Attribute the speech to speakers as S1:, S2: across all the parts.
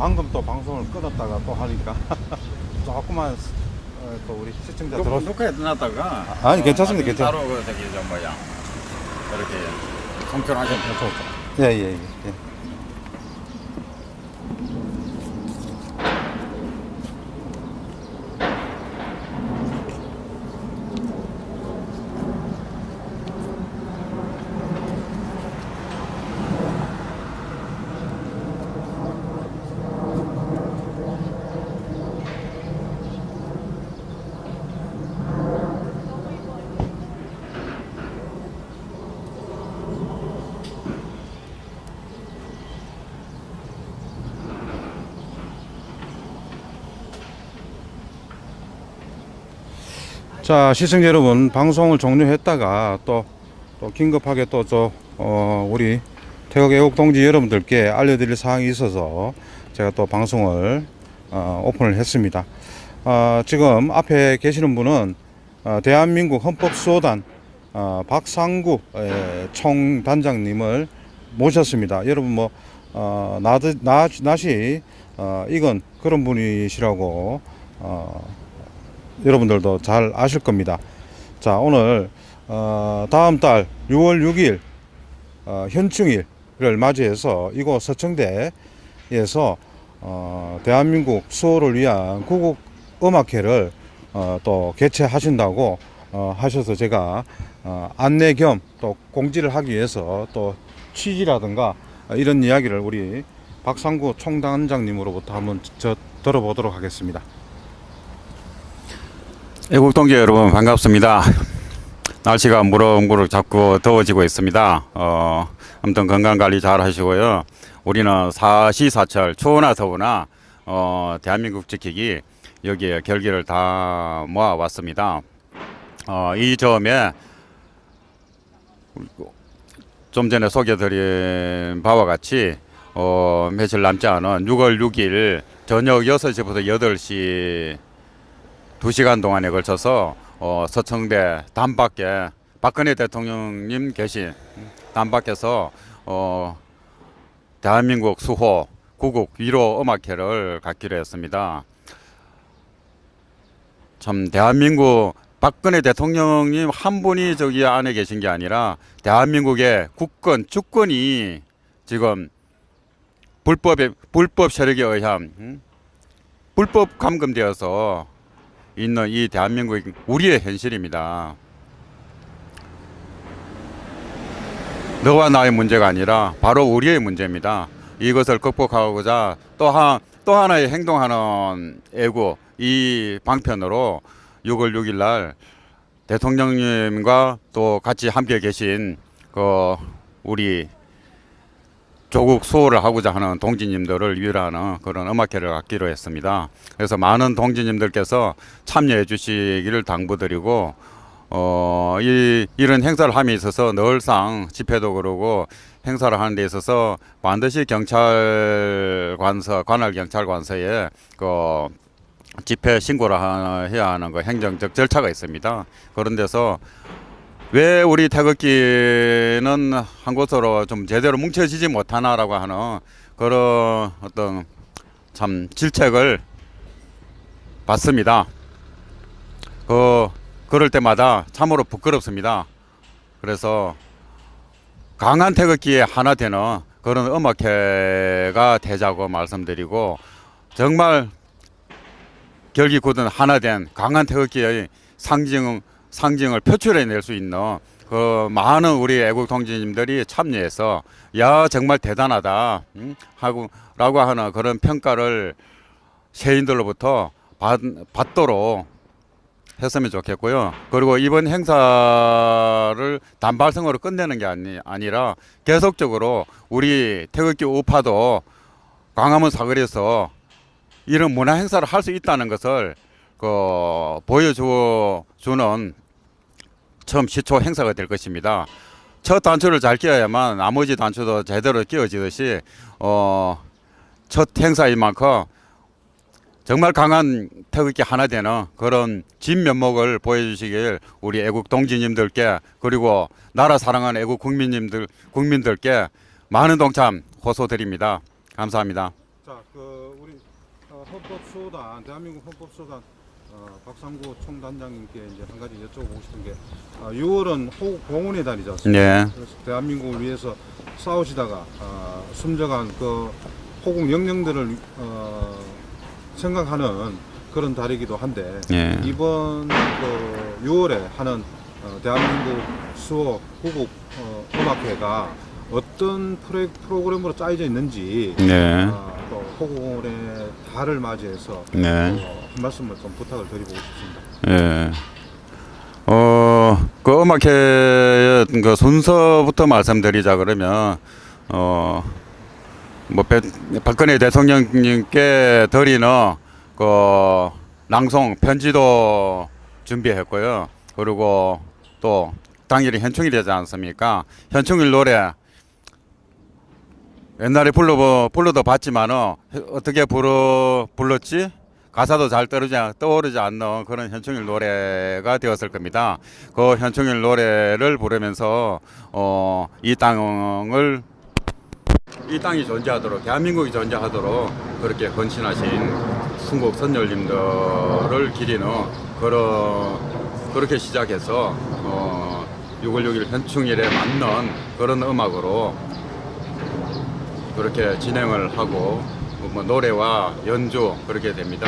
S1: 방금 또 방송을 끊었다가 또 하니까 조금만 어, 또 우리 시청자
S2: 그거
S1: 들어
S2: 녹화해 놨다가?
S1: 아니, 괜찮습니다,
S2: 어,
S1: 괜찮-
S2: 따로 그 저기 저 뭐야. 이렇게 성편하시면
S1: 예예예 예, 예. 자 시청자 여러분 방송을 종료했다가 또, 또 긴급하게 또 저 어, 우리 태국 애국 동지 여러분들께 알려드릴 사항이 있어서 제가 또 방송을 어, 오픈을 했습니다. 어, 지금 앞에 계시는 분은 어, 대한민국 헌법수호단 어, 박상구 에, 총단장님을 모셨습니다. 여러분 뭐 어, 나드, 나, 낫이 어, 이건 그런 분이시라고 어, 여러분들도 잘 아실 겁니다. 자 오늘 어, 다음 달 6월 6일 어, 현충일을 맞이해서 이곳 서청대에서 어, 대한민국 수호를 위한 구국 음악회를 어, 또 개최하신다고 어, 하셔서 제가 어, 안내 겸 또 공지를 하기 위해서 또 취지라든가 어, 이런 이야기를 우리 박상구 총단장님으로부터 한번 저 들어보도록 하겠습니다.
S2: 애국 동지 여러분 반갑습니다. 날씨가 무럭무럭 자꾸 더워지고 있습니다. 어, 아무튼 건강 관리 잘 하시고요. 우리는 사시사철 추우나 더우나 어, 대한민국 지키기 여기에 결기를 다 모아 왔습니다. 어, 이 점에 좀 전에 소개드린 바와 같이 어, 며칠 남지 않은 6월 6일 저녁 6시부터 8시 2시간 동안에 걸쳐서 어, 서청대 단밖에 박근혜 대통령님 계신 단밖에서 어, 대한민국 수호 구국 1호 음악회를 갖기로 했습니다. 참 대한민국 박근혜 대통령님 한 분이 저기 안에 계신 게 아니라 대한민국의 국권 주권이 지금 불법에 불법 세력에 의한 음? 불법 감금되어서 있는 이 대한민국 우리의 현실입니다. 너와 나의 문제가 아니라 바로 우리의 문제입니다. 이것을 극복하고자 또한 또 하나의 행동하는 애국 이 방편으로 6월 6일 날 대통령님과 또 같이 함께 계신 그 우리 조국 수호를 하고자 하는 동지님들을 위로하는 그런 음악회를 갖기로 했습니다. 그래서 많은 동지님들께서 참여해 주시기를 당부드리고 어, 이, 이런 행사를 함에 있어서 늘상 집회도 그러고 행사를 하는 데 있어서 반드시 경찰 관서, 관할 경찰 관서에 그 집회 신고를 하- 해야 하는 그 행정적 절차가 있습니다. 그런 데서 왜 우리 태극기는 한 곳으로 좀 제대로 뭉쳐지지 못하나라고 하는 그런 어떤 참 질책을 받습니다. 그 그럴 때마다 참으로 부끄럽습니다. 그래서 강한 태극기에 하나 되는 그런 음악회가 되자고 말씀드리고 정말 결기 굳은 하나 된 강한 태극기의 상징 상징을 표출해낼 수 있는 그 많은 우리 애국 동지님들이 참여해서 야 정말 대단하다 음? 하고라고 하는 그런 평가를 세인들로부터 받, 받도록 했으면 좋겠고요. 그리고 이번 행사를 단발성으로 끝내는 게 아니, 아니라 계속적으로 우리 태극기 우파도 광화문 사거리에서 이런 문화 행사를 할 수 있다는 것을 그 보여주는 처음 시초 행사가 될 것입니다. 첫 단추를 잘 끼워야만 나머지 단추도 제대로 끼워지듯이 어, 첫 행사인 만큼 정말 강한 태극기 하나 되는 그런 진면목을 보여주시길 우리 애국 동지님들께 그리고 나라 사랑하는 애국 국민님들 국민들께 많은 동참 호소드립니다. 감사합니다.
S1: 자, 그 헌법수호단 대한민국 헌법수호단 어, 박상구 총단장님께 이제 한 가지 여쭤보고 싶은 게 어, 6월은 호국 봉헌의 달이지 않습니까?
S2: 네.
S1: 그래서 대한민국을 위해서 싸우시다가 어, 숨져간 그 호국 영령들을 어, 생각하는 그런 달이기도 한데
S2: 예.
S1: 이번 그 6월에 하는 어, 대한민국 수호 후국 어, 음악회가 어떤 프로, 프로그램으로 짜여져 있는지
S2: 네.
S1: 어, 또 호국의 달을 맞이해서
S2: 네.
S1: 어, 한 말씀을 좀 부탁을 드리고 싶습니다.
S2: 예. 어, 그 음악회 그 순서부터 말씀드리자 그러면 어, 뭐 배- 박근혜 대통령님께 드리는 그 낭송 편지도 준비했고요. 그리고 또 당일이 현충일이 되지 않습니까? 현충일 노래 옛날에 불러 불러도 봤지만은 어떻게 불러 불렀지? 가사도 잘 떠오르지, 않- 떠오르지 않는 그런 현충일 노래가 되었을 겁니다. 그 현충일 노래를 부르면서 어, 이 땅을 이 땅이 존재하도록 대한민국이 존재하도록 그렇게 헌신하신 순국 선열님들을 기리는 그런 그렇게 시작해서 어, 6월 6일 현충일에 맞는 그런 음악으로 그렇게 진행을 하고 뭐 노래와 연주 그렇게 됩니다.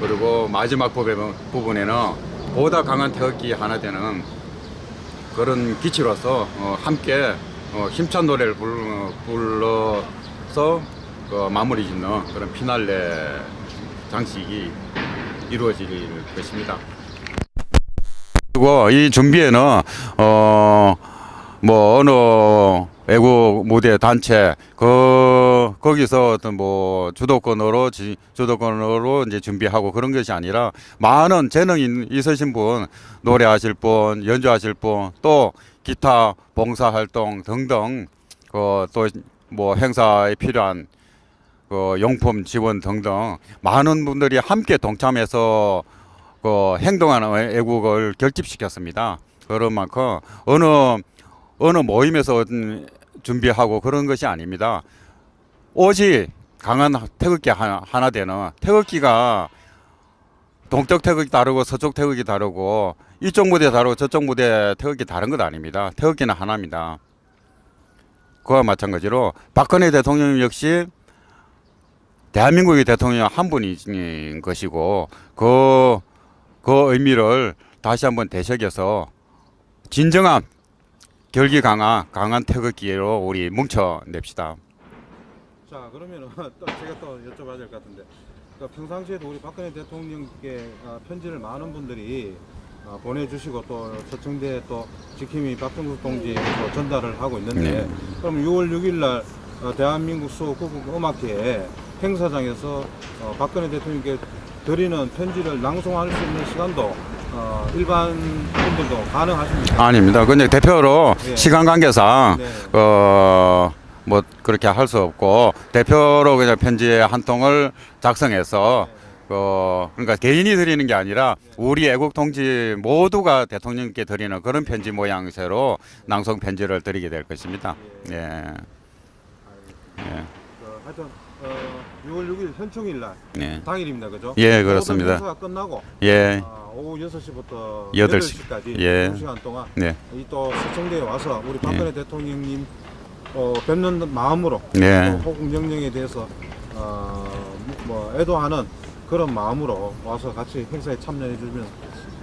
S2: 그리고 마지막 부분, 부분에는 보다 강한 태극기 하나 되는 그런 기치로서 어, 함께 어, 힘찬 노래를 불, 불러서 그 마무리 짓는 그런 피날레 장식이 이루어질 것입니다. 그리고 이 준비에는 어뭐 어느 외국 무대 단체 그 거기서 어떤 뭐 주도권으로 지, 주도권으로 이제 준비하고 그런 것이 아니라 많은 재능 이- 있으신 분 노래하실 분 연주하실 분 또 기타 봉사 활동 등등 그또뭐 행사에 필요한 그 용품 지원 등등 많은 분들이 함께 동참해서 그 행동하는 애국을 결집시켰습니다. 그런 만큼 어느 어느 모임에서 준비하고 그런 것이 아닙니다. 오직 강한 태극기 하나, 하나 되는 태극기가 동쪽 태극기 다르고 서쪽 태극기 다르고 이쪽 무대 다르고 저쪽 무대 태극기 다른 것 아닙니다. 태극기는 하나입니다. 그와 마찬가지로 박근혜 대통령 역시 대한민국의 대통령 한 분인 것이고 그, 그 의미를 다시 한번 되새겨서 진정한 결기 강한 강한 태극기로 우리 뭉쳐냅시다.
S1: 자 그러면은 또 제가 또 여쭤봐야 될 것 같은데 그 평상시에도 우리 박근혜 대통령께 어, 편지를 많은 분들이 어, 보내주시고 또 서청대 또 지킴이 박정국 동지 또 전달을 하고 있는데
S2: 네.
S1: 그럼 6월 6일날 어, 대한민국 수호 국국 음악회 행사장에서 어, 박근혜 대통령께 드리는 편지를 낭송할 수 있는 시간도 어, 일반 분들도 가능하십니까?
S2: 아닙니다. 근데 대표로
S1: 예.
S2: 시간 관계상
S1: 네.
S2: 어 뭐 그렇게 할 수 없고 대표로 그냥 편지 한 통을 작성해서 어 그러니까 개인이 드리는 게 아니라 우리 애국 동지 모두가 대통령께 드리는 그런 편지 모양새로 낭송 편지를 드리게 될 것입니다. 예. 예.
S1: 그 하여튼 어, 6월 6일 현충일 날
S2: 예.
S1: 당일입니다, 그죠?
S2: 예,
S1: 모든
S2: 그렇습니다.
S1: 행사가 끝나고
S2: 예.
S1: 아, 오후 6시부터
S2: 여덟
S1: 8시까지
S2: 예.
S1: 2시간 동안
S2: 네.
S1: 이또 서청대에 와서 우리 박근혜 대통령님 어, 뵙는 마음으로
S2: 네.
S1: 또 호국 명령에 대해서 어, 뭐 애도하는 그런 마음으로 와서 같이 행사에 참여해 주시면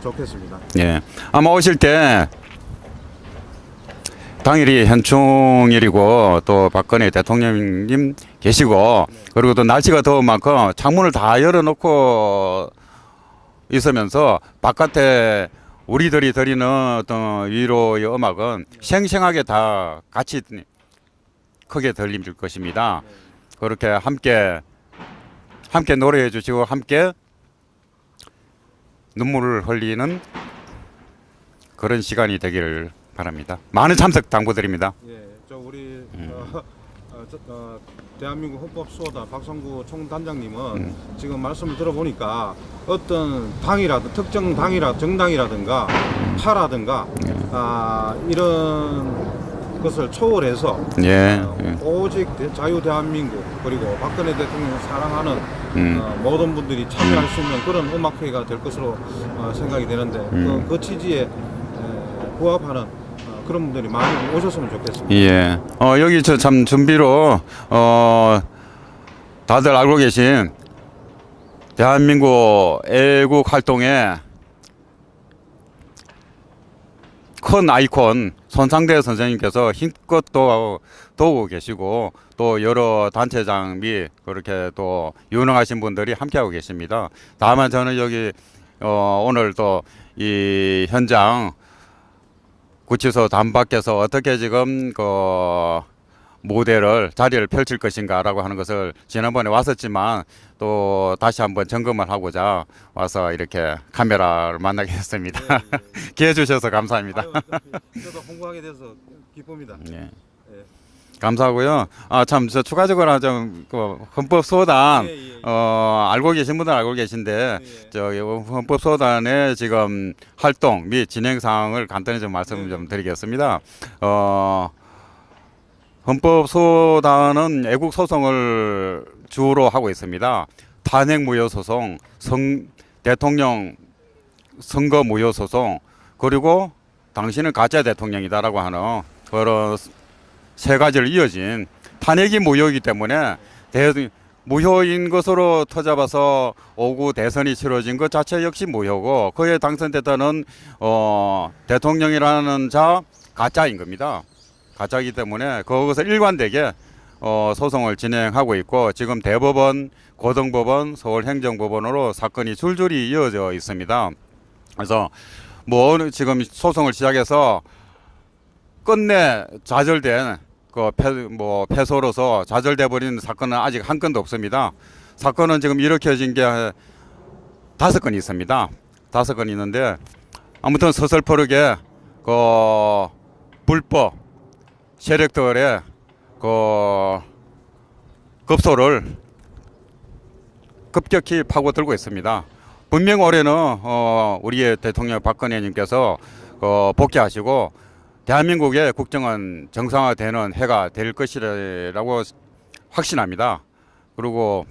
S1: 좋겠습니다.
S2: 예. 아마 오실 때 당일이 현충일이고 또 박근혜 대통령님 계시고 그리고 또 날씨가 더운 만큼 창문을 다 열어놓고 있으면서 바깥에 우리들이 드리는 어떤 위로의 음악은 생생하게 다 같이 크게 들릴 것입니다. 그렇게 함께 함께 노래해 주시고 함께 눈물을 흘리는 그런 시간이 되기를 바랍니다. 많은 참석 당부드립니다.
S1: 예, 저 우리
S2: 음.
S1: 어, 어, 저, 어, 대한민국 헌법 수호단 박성구 총단장님은
S2: 음.
S1: 지금 말씀을 들어보니까 어떤 당이라든 특정 당이라 정당이라든가 파라든가
S2: 네.
S1: 아, 이런 그것을 초월해서
S2: 예.
S1: 어,
S2: 예.
S1: 오직 대- 자유 대한민국 그리고 박근혜 대통령을 사랑하는
S2: 음.
S1: 어, 모든 분들이 참여할 수 있는 그런 음악회가 될 것으로 어, 생각이 되는데
S2: 음.
S1: 그, 그 취지에 에, 부합하는 어, 그런 분들이 많이 오셨으면 좋겠습니다.
S2: 예. 어, 여기 저 참 준비로, 어, 다들 알고 계신 대한민국 애국 활동에 큰 아이콘 손상대 선생님께서 힘껏 또 도우고 계시고 또 여러 단체장 및 그렇게 또 유능하신 분들이 함께하고 계십니다. 다만 저는 여기 어, 오늘 또 이 현장 구치소 단밖에서 어떻게 지금 그 무대를 자리를 펼칠 것인가라고 하는 것을 지난번에 왔었지만 또 다시 한번 점검을 하고자 와서 이렇게 카메라를 만나게 됐습니다. 기회 주셔서 감사합니다.
S1: 아유, 저도 홍보하게 돼서 기쁩니다.
S2: 예.
S1: 예.
S2: 감사하고요. 아 참 저 추가적으로 좀 그 헌법 소단
S1: 예, 예, 예.
S2: 어 알고 계신 분들 은 알고 계신데
S1: 예.
S2: 저 헌법 소단의 지금 활동 및 진행 사항을 간단히 좀 말씀 좀 드리겠습니다. 어 헌법 소단은 애국 소송을 주로 하고 있습니다. 탄핵 무효 소송, 성 대통령 선거 무효 소송, 그리고 당신은 가짜 대통령이다라고 하는 그런 세 가지를 이어진 탄핵이 무효이기 때문에 대, 무효인 것으로 터잡아서 오구 대선이 치러진 것 자체 역시 무효고 그에 당선됐다는 어, 대통령이라는 자 가짜인 겁니다. 가짜이기 때문에 그것을 일관되게 어, 소송을 진행하고 있고 지금 대법원, 고등법원, 서울행정법원으로 사건이 줄줄이 이어져 있습니다. 그래서 뭐 지금 소송을 시작해서 끝내 좌절된 그뭐 패소로서 좌절돼 버린 사건은 아직 한 건도 없습니다. 사건은 지금 일으켜진 게 다섯 건 있습니다. 다섯 건 있는데 아무튼 서슬퍼르게 그 불법 세력들의 그 급소를 급격히 파고들고 있습니다. 분명 올해는 어, 우리의 대통령 박근혜님께서 어, 복귀하시고 대한민국의 국정은 정상화되는 해가 될 것이라고 확신합니다. 그리고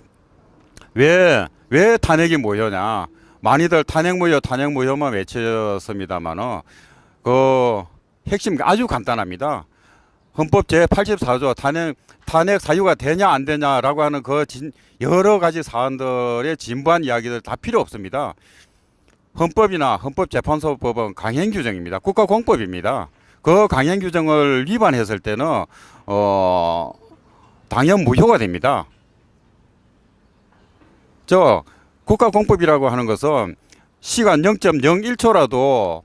S2: 왜, 왜 탄핵이 모여냐. 많이들 탄핵 모여, 탄핵 모여만 외쳤습니다만은 그 핵심 아주 간단합니다. 헌법 제 84조 탄핵, 탄핵 사유가 되냐 안 되냐라고 하는 그 진, 여러 가지 사안들의 진부한 이야기들 다 필요 없습니다. 헌법이나 헌법재판소법은 강행 규정입니다. 국가공법입니다. 그 강행 규정을 위반했을 때는 어 당연 무효가 됩니다. 저 국가공법이라고 하는 것은 시간 0.01초라도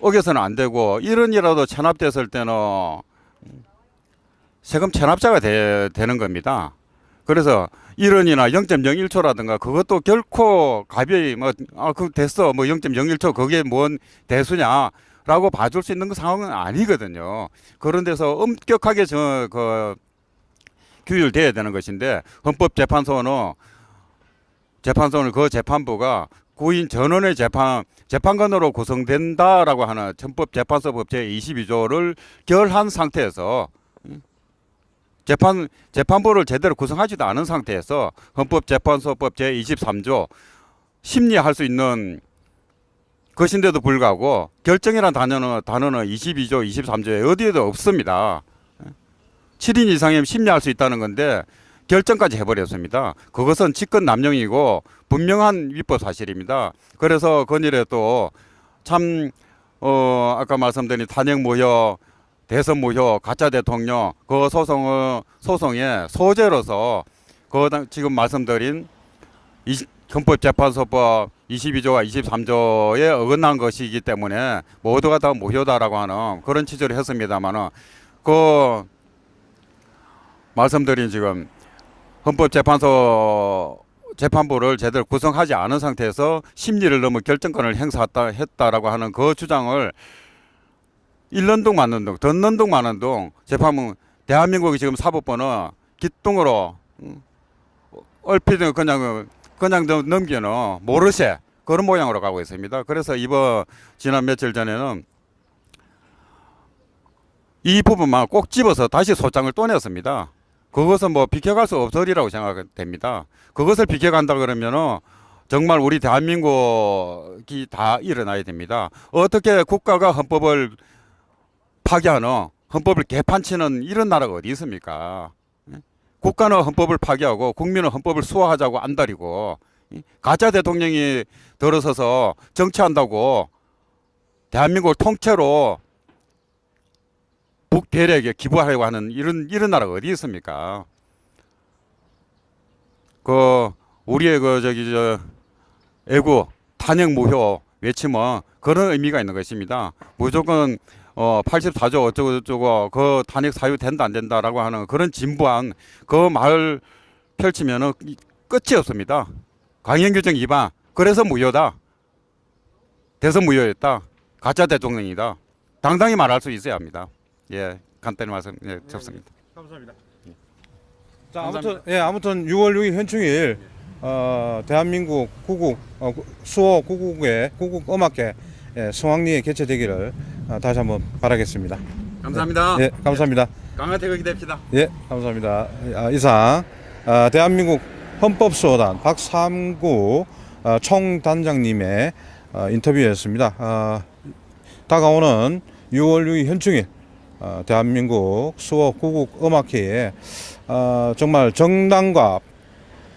S2: 어겨서는 안 되고 1원이라도 체납됐을 때는 세금 체납자가 되, 되는 겁니다. 그래서 1원이나 0.01초라든가 그것도 결코 가벼이 뭐 아 그 됐어 뭐 0.01초 그게 뭔 대수냐 라고 봐줄 수 있는 그 상황은 아니거든요. 그런 데서 엄격하게 저 그 규율돼야 되는 것인데 헌법재판소는 재판소는 그 재판부가 구인 전원의 재판 재판관으로 구성된다라고 하는 헌법재판소법 제 22조를 결한 상태에서 음, 재판 재판부를 제대로 구성하지도 않은 상태에서 헌법재판소법 제 23조 심리할 수 있는 것인데도 불구하고 결정이라는 단어는 단어는 22조, 23조에 어디에도 없습니다. 7인 이상이면 심리할 수 있다는 건데 결정까지 해버렸습니다. 그것은 직권 남용이고 분명한 위법 사실입니다. 그래서 건일에 또참 어, 아까 말씀드린 탄핵 무효, 대선 무효, 가짜 대통령 그 소송을 소송의 소재로서 그 당- 지금 말씀드린 이 헌법재판소법 22조와 23조에 어긋난 것이기 때문에 모두가 다 무효다라고 하는 그런 취지를 했습니다만은 그 말씀드린 지금 헌법재판소 재판부를 제대로 구성하지 않은 상태에서 심리를 넘어 결정권을 행사했다 했다라고 하는 그 주장을 1년 동 맞는 동, 덧는 동 마는 동 재판부 대한민국이 지금 사법부는 기똥으로 음, 얼핏 그냥 그냥 넘- 넘기는 모르쇠 그런 모양으로 가고 있습니다. 그래서 이번 지난 며칠 전에는 이 부분만 꼭 집어서 다시 소장을 또 냈습니다. 그것은 뭐 비켜갈 수 없으리라고 생각됩니다. 그것을 비켜간다 그러면은 정말 우리 대한민국이 다 일어나야 됩니다. 어떻게 국가가 헌법을 파괴하는 헌법을 개판치는 이런 나라가 어디 있습니까? 예? 국가는 헌법을 파괴하고 국민은 헌법을 수호하자고 안달이고 예? 가짜 대통령이 들어서서 정치한다고 대한민국을 통째로 북대륙에 기부하려고 하는 이런 이런 나라가 어디 있습니까? 그 우리의 그 저기 저 애국 탄핵 무효 외치면 그런 의미가 있는 것입니다. 무조건 어 84조 어쩌고 저쩌고 그 탄핵 사유 된다 안 된다라고 하는 그런 진부한 그 말 펼치면은 이- 끝이 없습니다. 강행규정 위반 그래서 무효다. 대선 무효였다. 가짜 대통령이다. 당당히 말할 수 있어야 합니다. 예, 간단히 말씀 예, 접습니다.
S1: 감사합니다. 자
S2: 감사합니다.
S1: 아무튼 예 아무튼 6월 6일 현충일 어, 대한민국 구국 어, 구- 수호 구국의 구국 음악회 예, 성황리에 개최되기를 어, 다시 한번 바라겠습니다.
S2: 감사합니다.
S1: 예 감사합니다.
S2: 강화태극이 됩시다.
S1: 예 감사합니다. 아, 이상 아, 대한민국 헌법수호단 박삼구 어, 총단장님의 어, 인터뷰였습니다. 아, 다가오는 6월 6일 현충일 어, 대한민국 수호 구국 음악회에 어, 정말 정당과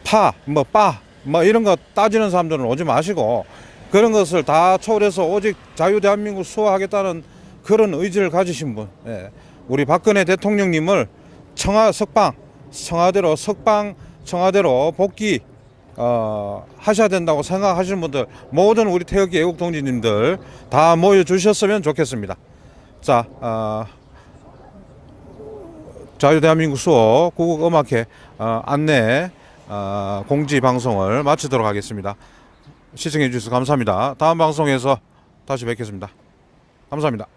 S1: 파, 뭐, 빠, 뭐 이런 거 따지는 사람들은 오지 마시고 그런 것을 다 초월해서 오직 자유 대한민국 수호하겠다는 그런 의지를 가지신 분, 예. 우리 박근혜 대통령님을 청와 석방, 청와대로 석방, 청와대로 복귀 어, 하셔야 된다고 생각하시는 분들 모든 우리 태극기 애국 동지님들 다 모여 주셨으면 좋겠습니다. 자, 어, 자유 대한민국 수호 구국 음악회 어, 안내 어, 공지 방송을 마치도록 하겠습니다. 시청해 주셔서 감사합니다. 다음 방송에서 다시 뵙겠습니다. 감사합니다.